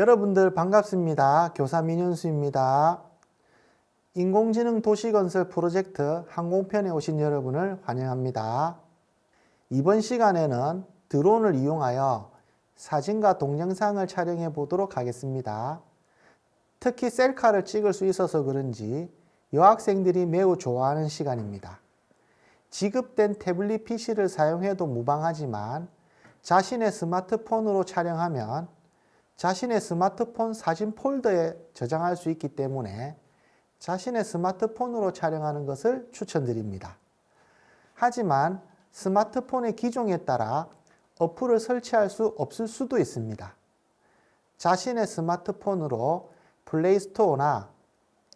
여러분들 반갑습니다. 교사 민현수입니다. 인공지능 도시건설 프로젝트 항공편에 오신 여러분을 환영합니다. 이번 시간에는 드론을 이용하여 사진과 동영상을 촬영해 보도록 하겠습니다. 특히 셀카를 찍을 수 있어서 그런지 여학생들이 매우 좋아하는 시간입니다. 지급된 태블릿 PC를 사용해도 무방하지만 자신의 스마트폰으로 촬영하면 자신의 스마트폰 사진 폴더에 저장할 수 있기 때문에 자신의 스마트폰으로 촬영하는 것을 추천드립니다. 하지만 스마트폰의 기종에 따라 어플을 설치할 수 없을 수도 있습니다. 자신의 스마트폰으로 플레이스토어나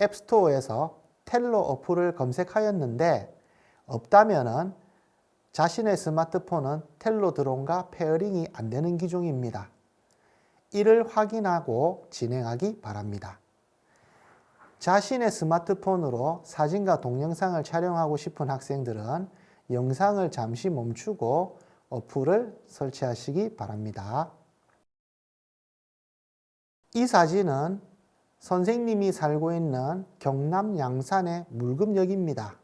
앱스토어에서 텔로 어플을 검색하였는데 없다면은 자신의 스마트폰은 텔로 드론과 페어링이 안 되는 기종입니다. 이를 확인하고 진행하기 바랍니다. 자신의 스마트폰으로 사진과 동영상을 촬영하고 싶은 학생들은 영상을 잠시 멈추고 어플을 설치하시기 바랍니다. 이 사진은 선생님이 살고 있는 경남 양산의 물금역입니다.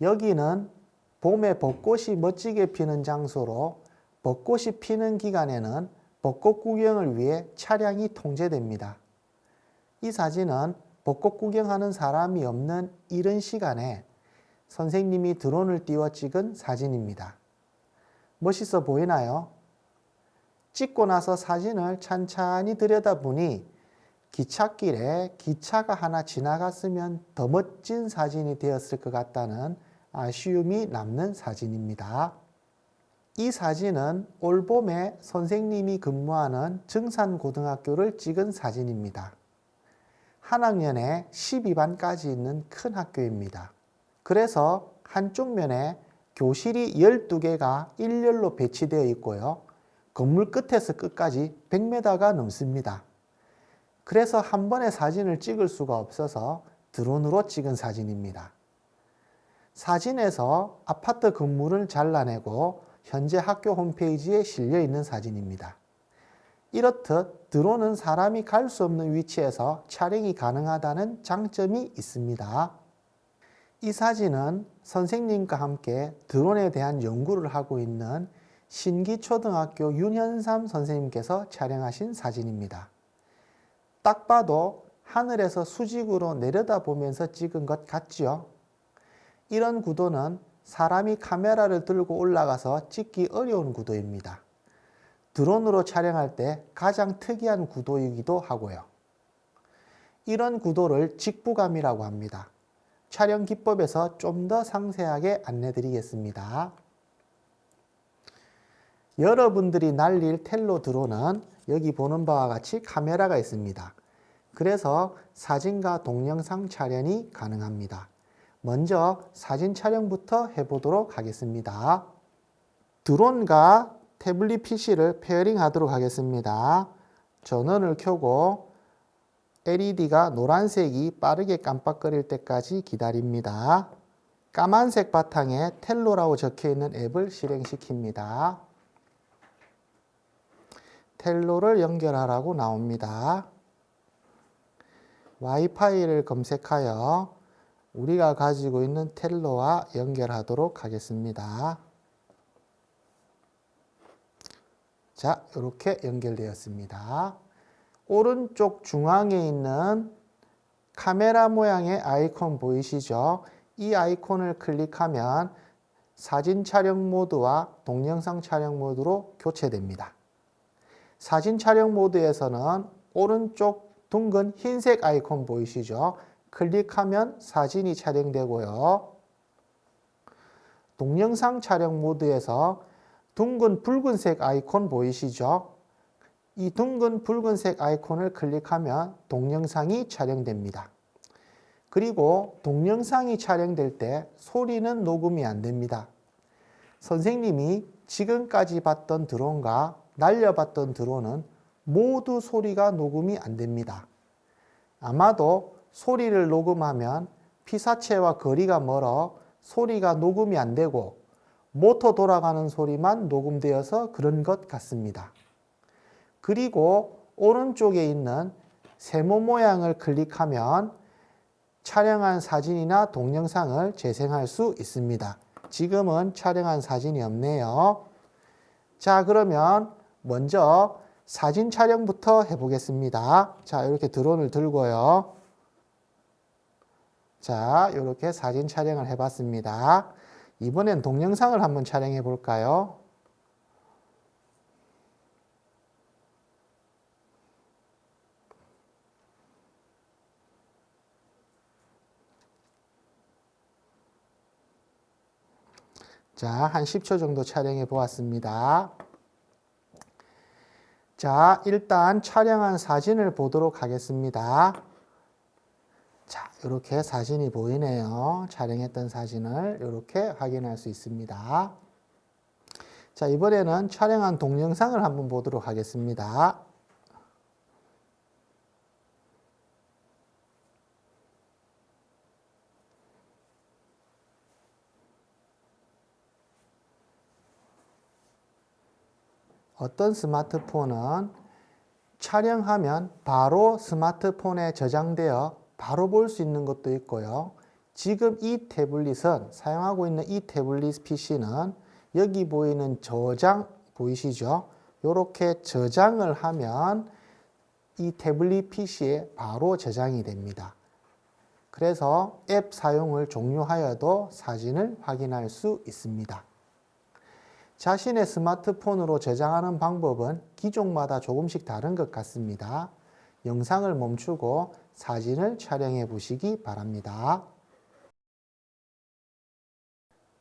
여기는 봄에 벚꽃이 멋지게 피는 장소로 벚꽃이 피는 기간에는 벚꽃 구경을 위해 차량이 통제됩니다. 이 사진은 벚꽃 구경하는 사람이 없는 이른 시간에 선생님이 드론을 띄워 찍은 사진입니다. 멋있어 보이나요? 찍고 나서 사진을 찬찬히 들여다보니 기찻길에 기차가 하나 지나갔으면 더 멋진 사진이 되었을 것 같다는 아쉬움이 남는 사진입니다. 이 사진은 올 봄에 선생님이 근무하는 증산고등학교를 찍은 사진입니다. 한 학년에 12반까지 있는 큰 학교입니다. 그래서 한쪽 면에 교실이 12개가 일렬로 배치되어 있고요. 건물 끝에서 끝까지 100m가 넘습니다. 그래서 한 번에 사진을 찍을 수가 없어서 드론으로 찍은 사진입니다. 사진에서 아파트 건물을 잘라내고 현재 학교 홈페이지에 실려 있는 사진입니다. 이렇듯 드론은 사람이 갈 수 없는 위치에서 촬영이 가능하다는 장점이 있습니다. 이 사진은 선생님과 함께 드론에 대한 연구를 하고 있는 신기초등학교 윤현삼 선생님께서 촬영하신 사진입니다. 딱 봐도 하늘에서 수직으로 내려다보면서 찍은 것 같지요? 이런 구도는 사람이 카메라를 들고 올라가서 찍기 어려운 구도입니다. 드론으로 촬영할 때 가장 특이한 구도이기도 하고요. 이런 구도를 직부감이라고 합니다. 촬영 기법에서 좀 더 상세하게 안내 드리겠습니다. 여러분들이 날릴 텔로 드론은 여기 보는 바와 같이 카메라가 있습니다. 그래서 사진과 동영상 촬영이 가능합니다. 먼저 사진 촬영부터 해보도록 하겠습니다. 드론과 태블릿 PC를 페어링 하도록 하겠습니다. 전원을 켜고 LED가 노란색이 빠르게 깜빡거릴 때까지 기다립니다. 까만색 바탕에 텔로라고 적혀 있는 앱을 실행시킵니다. 텔로를 연결하라고 나옵니다. 와이파이를 검색하여 우리가 가지고 있는 텔로와 연결하도록 하겠습니다. 자, 이렇게 연결되었습니다. 오른쪽 중앙에 있는 카메라 모양의 아이콘 보이시죠? 이 아이콘을 클릭하면 사진 촬영 모드와 동영상 촬영 모드로 교체됩니다. 사진 촬영 모드에서는 오른쪽 둥근 흰색 아이콘 보이시죠? 클릭하면 사진이 촬영되고요. 동영상 촬영 모드에서 둥근 붉은색 아이콘 보이시죠? 이 둥근 붉은색 아이콘을 클릭하면 동영상이 촬영됩니다. 그리고 동영상이 촬영될 때 소리는 녹음이 안 됩니다. 선생님이 지금까지 봤던 드론과 날려봤던 드론은 모두 소리가 녹음이 안 됩니다. 아마도 소리를 녹음하면 피사체와 거리가 멀어 소리가 녹음이 안 되고 모터 돌아가는 소리만 녹음되어서 그런 것 같습니다. 그리고 오른쪽에 있는 세모 모양을 클릭하면 촬영한 사진이나 동영상을 재생할 수 있습니다. 지금은 촬영한 사진이 없네요. 자, 그러면 먼저 사진 촬영부터 해보겠습니다. 자, 이렇게 드론을 들고요. 자, 이렇게 사진 촬영을 해봤습니다. 이번엔 동영상을 한번 촬영해 볼까요? 자, 한 10초 정도 촬영해 보았습니다. 자, 일단 촬영한 사진을 보도록 하겠습니다. 자, 이렇게 사진이 보이네요. 촬영했던 사진을 이렇게 확인할 수 있습니다. 자, 이번에는 촬영한 동영상을 한번 보도록 하겠습니다. 어떤 스마트폰은 촬영하면 바로 스마트폰에 저장되어 바로 볼 수 있는 것도 있고요. 지금 이 태블릿은 사용하고 있는 이 태블릿 PC는 여기 보이는 저장 보이시죠? 이렇게 저장을 하면 이 태블릿 PC에 바로 저장이 됩니다. 그래서 앱 사용을 종료하여도 사진을 확인할 수 있습니다. 자신의 스마트폰으로 저장하는 방법은 기종마다 조금씩 다른 것 같습니다. 영상을 멈추고 사진을 촬영해 보시기 바랍니다.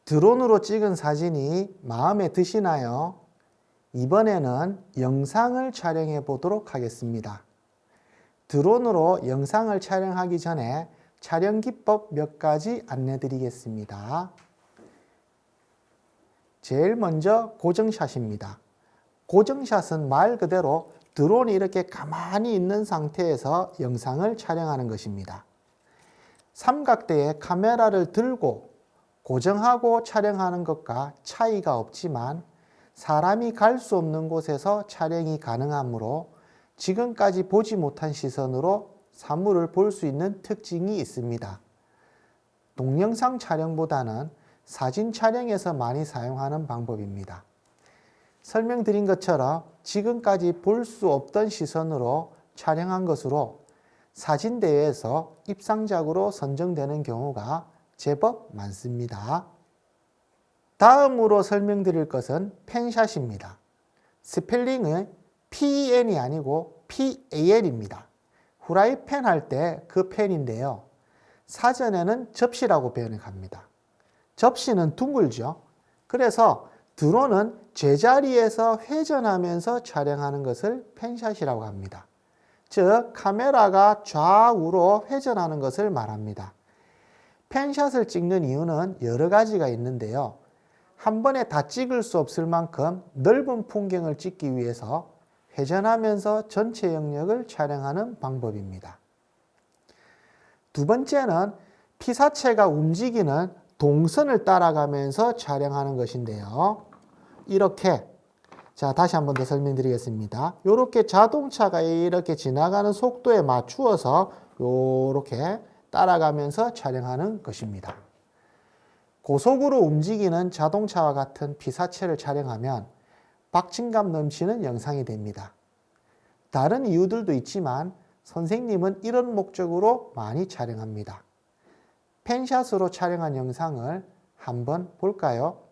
드론으로 찍은 사진이 마음에 드시나요? 이번에는 영상을 촬영해 보도록 하겠습니다. 드론으로 영상을 촬영하기 전에 촬영 기법 몇 가지 안내 드리겠습니다. 제일 먼저 고정샷입니다. 고정샷은 말 그대로 드론이 이렇게 가만히 있는 상태에서 영상을 촬영하는 것입니다. 삼각대에 카메라를 들고 고정하고 촬영하는 것과 차이가 없지만 사람이 갈 수 없는 곳에서 촬영이 가능하므로 지금까지 보지 못한 시선으로 사물을 볼 수 있는 특징이 있습니다. 동영상 촬영보다는 사진 촬영에서 많이 사용하는 방법입니다. 설명드린 것처럼 지금까지 볼 수 없던 시선으로 촬영한 것으로 사진대회에서 입상작으로 선정되는 경우가 제법 많습니다. 다음으로 설명드릴 것은 펜샷입니다. 스펠링은 PEN이 아니고 PAL입니다. 후라이팬 할 때그 펜인데요. 사전에는 접시라고 표현을 합니다. 접시는 둥글죠. 그래서 드론은 제자리에서 회전하면서 촬영하는 것을 펜샷이라고 합니다. 즉, 카메라가 좌우로 회전하는 것을 말합니다. 펜샷을 찍는 이유는 여러 가지가 있는데요. 한 번에 다 찍을 수 없을 만큼 넓은 풍경을 찍기 위해서 회전하면서 전체 영역을 촬영하는 방법입니다. 두 번째는 피사체가 움직이는 동선을 따라가면서 촬영하는 것인데요. 이렇게 자 다시 한 번 더 설명드리겠습니다. 이렇게 자동차가 이렇게 지나가는 속도에 맞추어서 이렇게 따라가면서 촬영하는 것입니다. 고속으로 움직이는 자동차와 같은 피사체를 촬영하면 박진감 넘치는 영상이 됩니다. 다른 이유들도 있지만 선생님은 이런 목적으로 많이 촬영합니다. 펜샷으로 촬영한 영상을 한번 볼까요?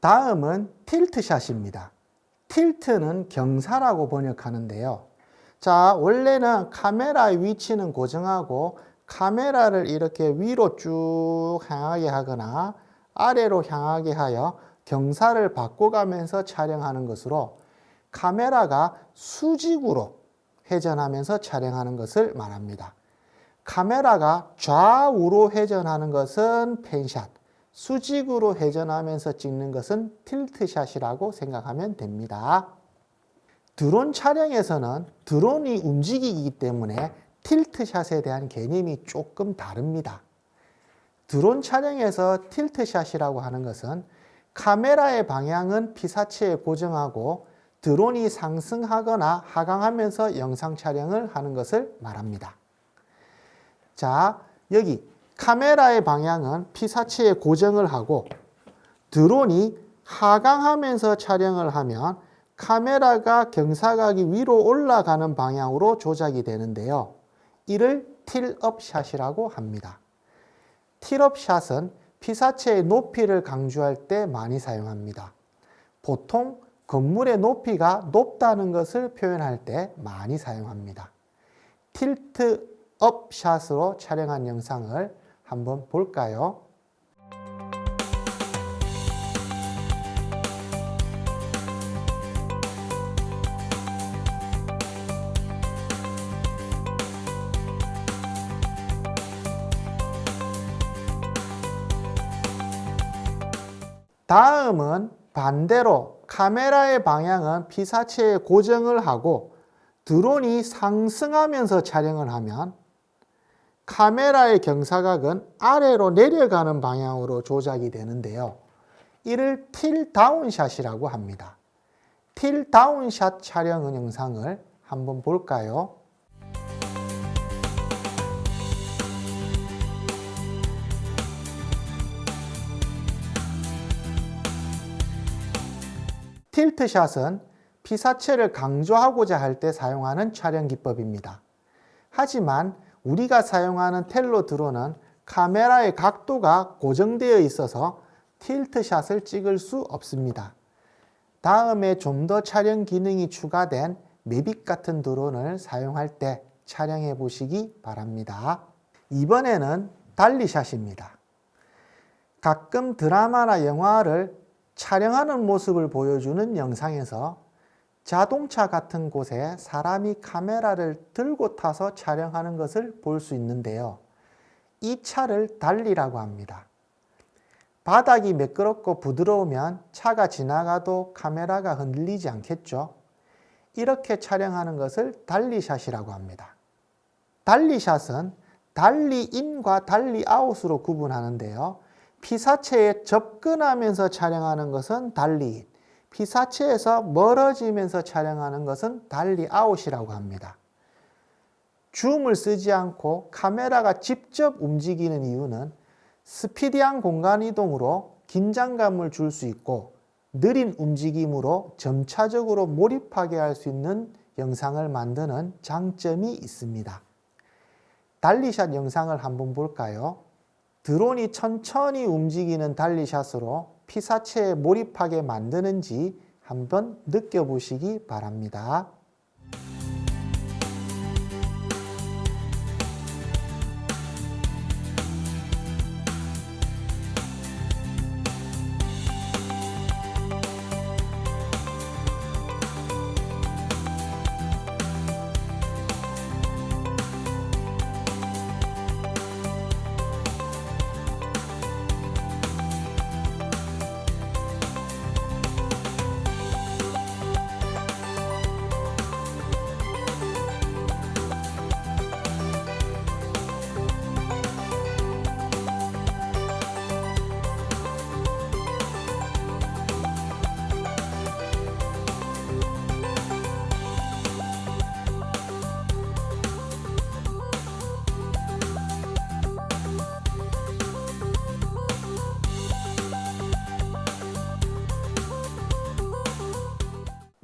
다음은 틸트샷입니다. 틸트는 경사라고 번역하는데요. 자, 원래는 카메라의 위치는 고정하고 카메라를 이렇게 위로 쭉 향하게 하거나 아래로 향하게 하여 경사를 바꿔가면서 촬영하는 것으로 카메라가 수직으로 회전하면서 촬영하는 것을 말합니다. 카메라가 좌우로 회전하는 것은 펜샷, 수직으로 회전하면서 찍는 것은 틸트샷이라고 생각하면 됩니다. 드론 촬영에서는 드론이 움직이기 때문에 틸트샷에 대한 개념이 조금 다릅니다. 드론 촬영에서 틸트샷이라고 하는 것은 카메라의 방향은 피사체에 고정하고 드론이 상승하거나 하강하면서 영상 촬영을 하는 것을 말합니다. 자, 여기 카메라의 방향은 피사체에 고정을 하고 드론이 하강하면서 촬영을 하면 카메라가 경사각이 위로 올라가는 방향으로 조작이 되는데요. 이를 틸업 샷이라고 합니다. 틸업 샷은 피사체의 높이를 강조할 때 많이 사용합니다. 보통 건물의 높이가 높다는 것을 표현할 때 많이 사용합니다. 틸트 업 샷으로 촬영한 영상을 한번 볼까요? 다음은 반대로 카메라의 방향은 피사체에 고정을 하고 드론이 상승하면서 촬영을 하면 카메라의 경사각은 아래로 내려가는 방향으로 조작이 되는데요. 이를 틸 다운샷이라고 합니다. 틸 다운샷 촬영 영상을 한번 볼까요? 틸트샷은 피사체를 강조하고자 할 때 사용하는 촬영 기법입니다. 하지만 우리가 사용하는 텔로 드론은 카메라의 각도가 고정되어 있어서 틸트샷을 찍을 수 없습니다. 다음에 좀 더 촬영 기능이 추가된 매빅 같은 드론을 사용할 때 촬영해 보시기 바랍니다. 이번에는 달리샷입니다. 가끔 드라마나 영화를 촬영하는 모습을 보여주는 영상에서 자동차 같은 곳에 사람이 카메라를 들고 타서 촬영하는 것을 볼 수 있는데요. 이 차를 달리라고 합니다. 바닥이 매끄럽고 부드러우면 차가 지나가도 카메라가 흔들리지 않겠죠. 이렇게 촬영하는 것을 달리샷이라고 합니다. 달리샷은 달리인과 달리아웃으로 구분하는데요. 피사체에 접근하면서 촬영하는 것은 달리인, 피사체에서 멀어지면서 촬영하는 것은 달리 아웃이라고 합니다. 줌을 쓰지 않고 카메라가 직접 움직이는 이유는 스피디한 공간 이동으로 긴장감을 줄 수 있고 느린 움직임으로 점차적으로 몰입하게 할 수 있는 영상을 만드는 장점이 있습니다. 달리샷 영상을 한번 볼까요? 드론이 천천히 움직이는 달리샷으로 피사체에 몰입하게 만드는지 한번 느껴보시기 바랍니다.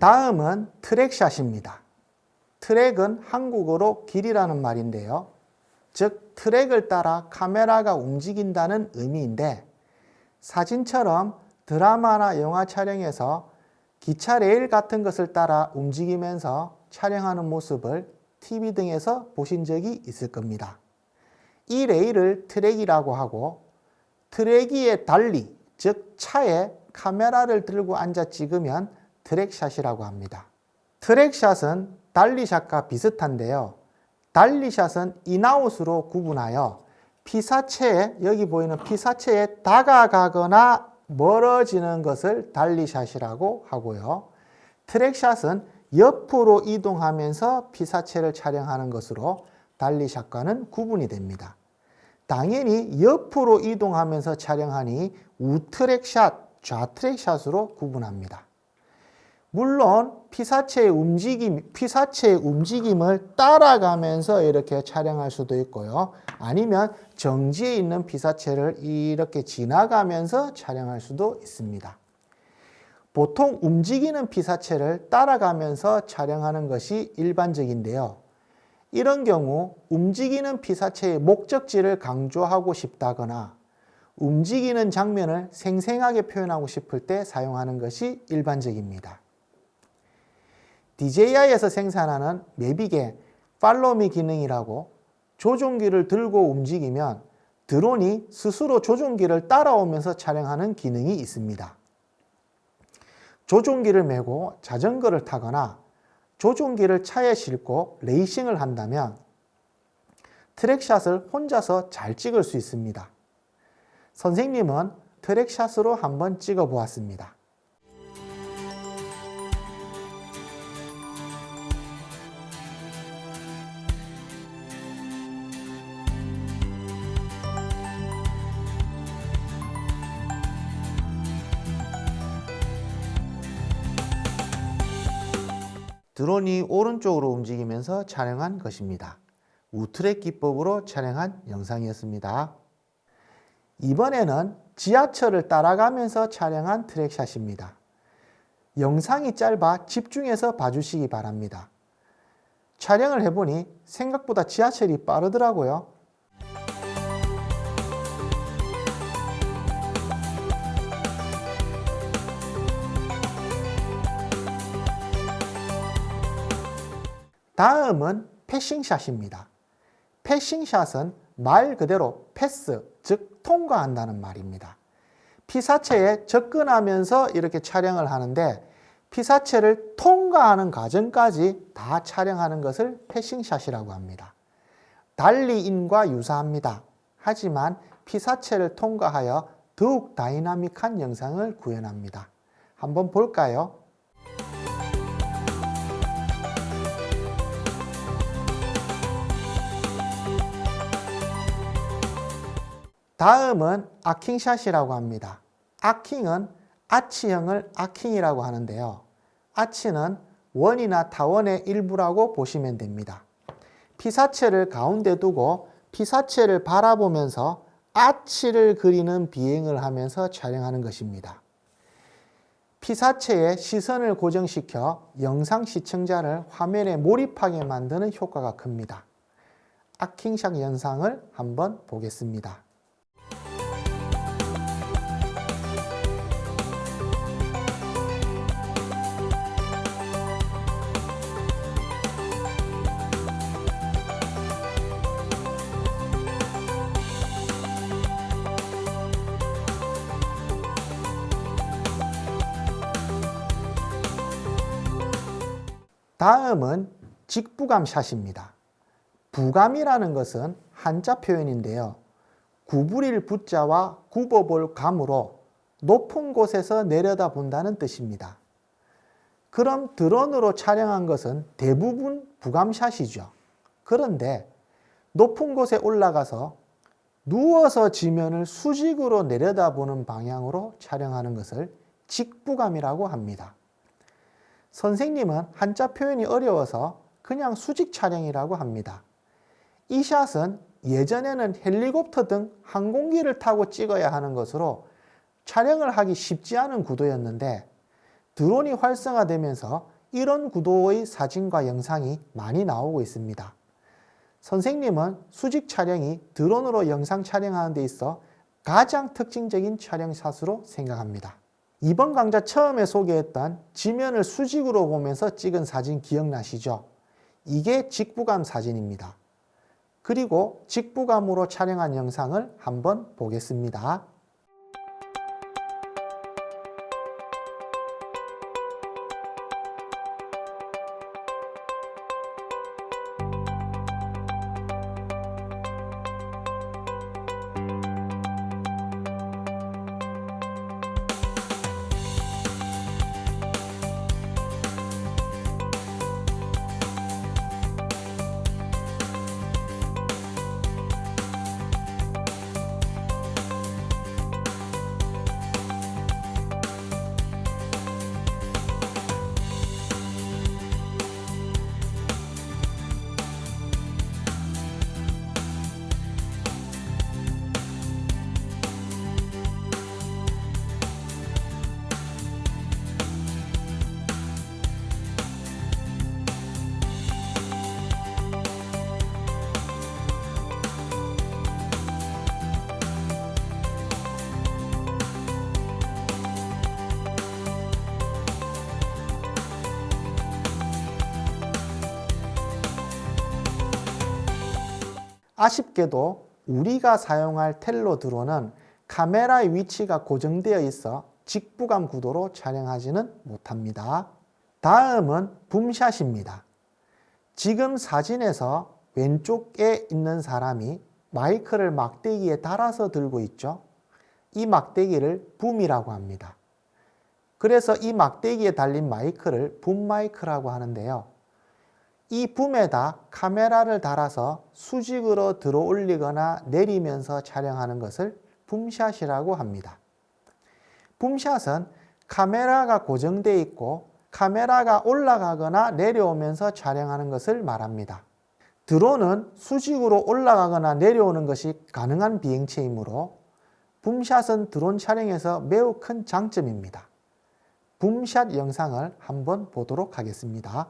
다음은 트랙샷입니다. 트랙은 한국어로 길이라는 말인데요. 즉, 트랙을 따라 카메라가 움직인다는 의미인데, 사진처럼 드라마나 영화 촬영에서 기차 레일 같은 것을 따라 움직이면서 촬영하는 모습을 TV 등에서 보신 적이 있을 겁니다. 이 레일을 트랙이라고 하고, 트랙 위에 달리, 즉 차에 카메라를 들고 앉아 찍으면 트랙샷이라고 합니다. 트랙샷은 달리샷과 비슷한데요. 달리샷은 인아웃으로 구분하여 피사체에 여기 보이는 피사체에 다가가거나 멀어지는 것을 달리샷이라고 하고요. 트랙샷은 옆으로 이동하면서 피사체를 촬영하는 것으로 달리샷과는 구분이 됩니다. 당연히 옆으로 이동하면서 촬영하니 우트랙샷, 좌트랙샷으로 구분합니다. 물론 피사체의 움직임, 피사체의 움직임을 따라가면서 이렇게 촬영할 수도 있고요. 아니면 정지에 있는 피사체를 이렇게 지나가면서 촬영할 수도 있습니다. 보통 움직이는 피사체를 따라가면서 촬영하는 것이 일반적인데요. 이런 경우 움직이는 피사체의 목적지를 강조하고 싶다거나 움직이는 장면을 생생하게 표현하고 싶을 때 사용하는 것이 일반적입니다. DJI에서 생산하는 매빅의 팔로미 기능이라고 조종기를 들고 움직이면 드론이 스스로 조종기를 따라오면서 촬영하는 기능이 있습니다. 조종기를 메고 자전거를 타거나 조종기를 차에 싣고 레이싱을 한다면 트랙샷을 혼자서 잘 찍을 수 있습니다. 선생님은 트랙샷으로 한번 찍어 보았습니다. 드론이 오른쪽으로 움직이면서 촬영한 것입니다. 우트랙 기법으로 촬영한 영상이었습니다. 이번에는 지하철을 따라가면서 촬영한 트랙샷입니다. 영상이 짧아 집중해서 봐주시기 바랍니다. 촬영을 해보니 생각보다 지하철이 빠르더라고요. 다음은 패싱샷입니다. 패싱샷은 말 그대로 패스, 즉 통과한다는 말입니다. 피사체에 접근하면서 이렇게 촬영을 하는데 피사체를 통과하는 과정까지 다 촬영하는 것을 패싱샷이라고 합니다. 달리인과 유사합니다. 하지만 피사체를 통과하여 더욱 다이나믹한 영상을 구현합니다. 한번 볼까요? 다음은 아킹샷이라고 합니다. 아킹은 아치형을 아킹이라고 하는데요. 아치는 원이나 타원의 일부라고 보시면 됩니다. 피사체를 가운데 두고 피사체를 바라보면서 아치를 그리는 비행을 하면서 촬영하는 것입니다. 피사체에 시선을 고정시켜 영상 시청자를 화면에 몰입하게 만드는 효과가 큽니다. 아킹샷 영상을 한번 보겠습니다. 다음은 직부감 샷입니다. 부감이라는 것은 한자 표현인데요. 구부릴 부자와 굽어볼 감으로 높은 곳에서 내려다 본다는 뜻입니다. 그럼 드론으로 촬영한 것은 대부분 부감샷이죠. 그런데 높은 곳에 올라가서 누워서 지면을 수직으로 내려다보는 방향으로 촬영하는 것을 직부감이라고 합니다. 선생님은 한자 표현이 어려워서 그냥 수직 촬영이라고 합니다. 이 샷은 예전에는 헬리콥터 등 항공기를 타고 찍어야 하는 것으로 촬영을 하기 쉽지 않은 구도였는데 드론이 활성화되면서 이런 구도의 사진과 영상이 많이 나오고 있습니다. 선생님은 수직 촬영이 드론으로 영상 촬영하는 데 있어 가장 특징적인 촬영샷으로 생각합니다. 이번 강좌 처음에 소개했던 지면을 수직으로 보면서 찍은 사진 기억나시죠? 이게 직부감 사진입니다. 그리고 직부감으로 촬영한 영상을 한번 보겠습니다. 아쉽게도 우리가 사용할 텔로 드론은 카메라의 위치가 고정되어 있어 직부감 구도로 촬영하지는 못합니다. 다음은 붐샷입니다. 지금 사진에서 왼쪽에 있는 사람이 마이크를 막대기에 달아서 들고 있죠. 이 막대기를 붐이라고 합니다. 그래서 이 막대기에 달린 마이크를 붐 마이크라고 하는데요. 이 붐에다 카메라를 달아서 수직으로 들어 올리거나 내리면서 촬영하는 것을 붐샷이라고 합니다. 붐샷은 카메라가 고정되어 있고 카메라가 올라가거나 내려오면서 촬영하는 것을 말합니다. 드론은 수직으로 올라가거나 내려오는 것이 가능한 비행체이므로 붐샷은 드론 촬영에서 매우 큰 장점입니다. 붐샷 영상을 한번 보도록 하겠습니다.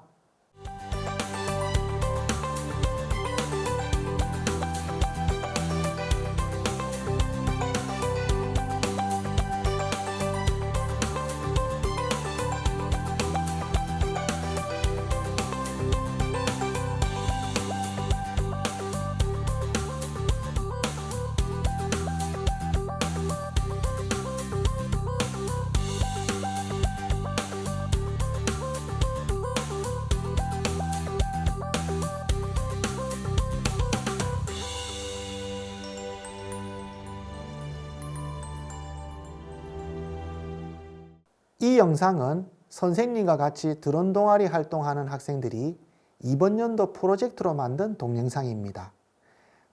이 영상은 선생님과 같이 드론 동아리 활동하는 학생들이 이번 연도 프로젝트로 만든 동영상입니다.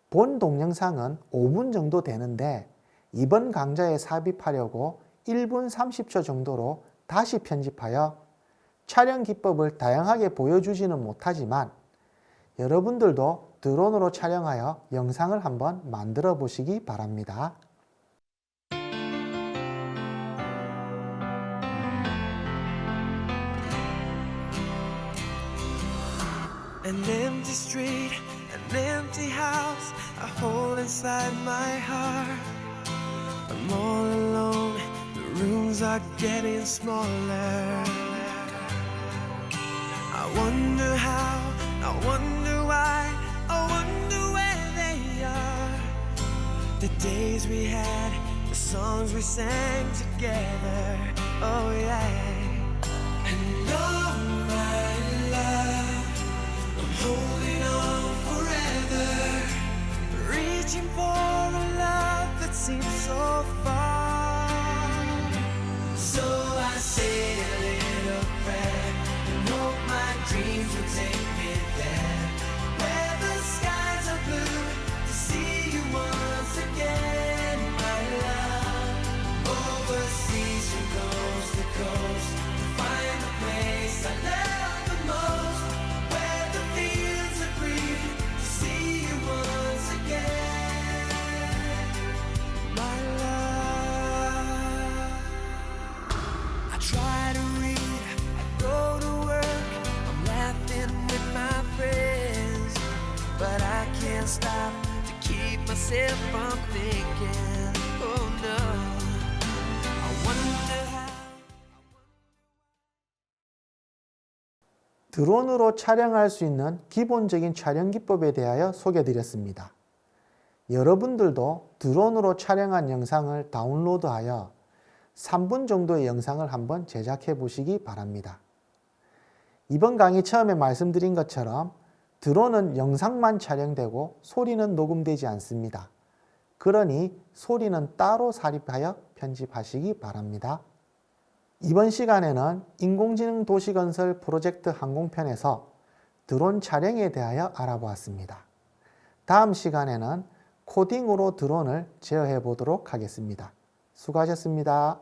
본 동영상은 5분 정도 되는데 이번 강좌에 삽입하려고 1분 30초 정도로 다시 편집하여 촬영 기법을 다양하게 보여주지는 못하지만 여러분들도 드론으로 촬영하여 영상을 한번 만들어 보시기 바랍니다. An empty street, an empty house, a hole inside my heart. I'm all alone, the rooms are getting smaller. I wonder how, I wonder why, I wonder where they are. The days we had, the songs we sang together. Oh, yeah. Reaching for 드론으로 촬영할 수 있는 기본적인 촬영 기법에 대하여 소개해 드렸습니다. 여러분들도 드론으로 촬영한 영상을 다운로드하여 3분 정도의 영상을 한번 제작해 보시기 바랍니다. 이번 강의 처음에 말씀드린 것처럼 드론은 영상만 촬영되고 소리는 녹음되지 않습니다. 그러니 소리는 따로 삽입하여 편집하시기 바랍니다. 이번 시간에는 인공지능 도시건설 프로젝트 항공편에서 드론 촬영에 대하여 알아보았습니다. 다음 시간에는 코딩으로 드론을 제어해 보도록 하겠습니다. 수고하셨습니다.